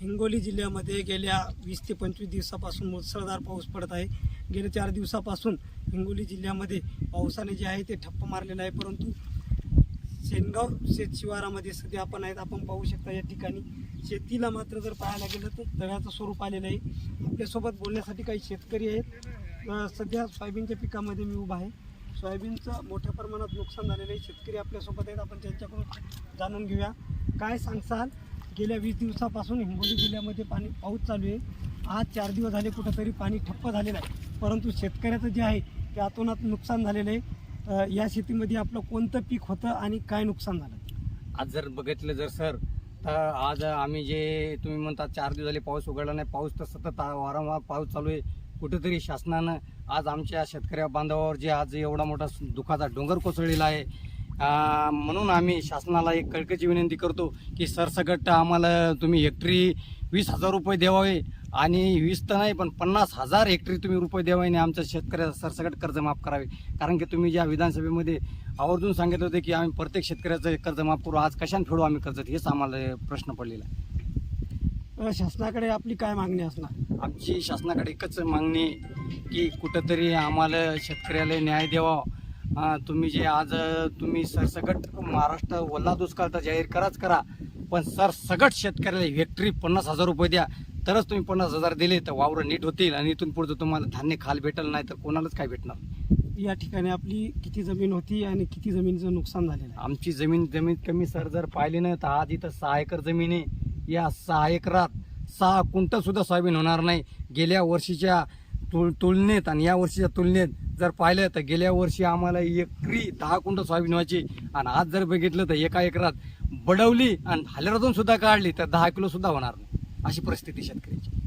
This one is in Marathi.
हिंगोली जिल्ह्यामध्ये गेल्या वीस ते पंचवीस दिवसापासून मुसळधार पाऊस पडत आहे. गेल्या चार दिवसापासून हिंगोली जिल्ह्यामध्ये पावसाने जे आहे ते ठप्प मारलेलं आहे. परंतु शेनगाव शेत शिवारामध्ये सध्या आपण आहेत. आपण पाहू शकता या ठिकाणी शेतीला मात्र जर पाहायला गेलं तर तळ्याचं स्वरूप आलेलं आहे. आपल्यासोबत बोलण्यासाठी काही शेतकरी आहेत. सध्या सोयाबीनच्या पिकामध्ये मी उभा आहे. सोयाबीनचं मोठ्या प्रमाणात नुकसान झालेलं आहे. शेतकरी आपल्यासोबत आहेत. आपण त्यांच्याकडून जाणून घेऊया. काय सांगसाल गेल्या वीस दिवसापासून हिंगोली जिल्ह्यामध्ये पाणी पाऊस चालू आहे. आज चार दिवस झाले कुठंतरी पाणी ठप्प झालेलं आहे. परंतु शेतकऱ्याचं जे आहे ते अतोनात नुकसान झालेलं आहे. या शेतीमध्ये आपलं कोणतं पीक होतं आणि काय नुकसान झालं? आज जर बघितलं जर सर तर आज आम्ही जे तुम्ही म्हणता चार दिवस झाले पाऊस उघडला नाही. पाऊस तर सतत वारंवार पाऊस चालू आहे. कुठेतरी शासनानं आज आमच्या शेतकऱ्या बांधवावर जे आज एवढा मोठा दुखाचा डोंगर कोसळलेला आहे. म्हणून आम्ही शासनाला एक कळकळीची विनंती करतो की सरसगट आम्हाला तुम्ही हेक्टरी वीस हजार रुपये द्यावे आणि वीस तर नाही पण पन्नास हजार हेक्टरी तुम्ही रुपये द्यावे आणि आमच्या शेतकऱ्याचं सरसगट कर्ज माफ करावे. कारण की तुम्ही ज्या विधानसभेमध्ये आवर्जून सांगितलं होते की आम्ही प्रत्येक शेतकऱ्याचं कर्ज माफ करू आज कशाने फेडू आम्ही कर्ज? हेच आम्हाला प्रश्न पडलेला आहे. शासनाकडे आपली काय मागणी असणार? आमची शासनाकडे एकच मागणी की कुठंतरी आम्हाला शेतकऱ्याला न्याय द्यावा. तुम्ही जे आज तुम्ही सरसगट महाराष्ट्र वल्ला दुष्काळ तर जाहीर कराच करा पण सरसगट शेतकऱ्याला हेक्टरी पन्नास हजार रुपये द्या तरच तुम्ही पन्नास हजार दिले तर वावरं नीट होतील आणि इथून पुढचं तुम्हाला धान्य खाल भेटल नाही तर कोणालाच काय भेटणार या ठिकाणी आपली किती जमीन होती आणि किती जमिनीचं नुकसान झालेलं आहे? आमची जमीन जमीन कमी सर जर पाहिली ना तर आज इथं सहा एकर जमीन आहे. या सहा एकरात सहा क्विंटल सुद्धा सोयाबीन होणार नाही. गेल्या वर्षीच्या तुल तुलनेत आणि या वर्षीच्या तुलनेत जर पाहिलं तर गेल्या वर्षी आम्हाला एकरी दहा कुंट सोयाबीन व्हायची. आणि आज जर बघितलं तर एका एकरात बडवली आणि हालेरातून सुद्धा काढली तर दहा किलो सुद्धा होणार नाही. अशी परिस्थिती शेतकऱ्याची.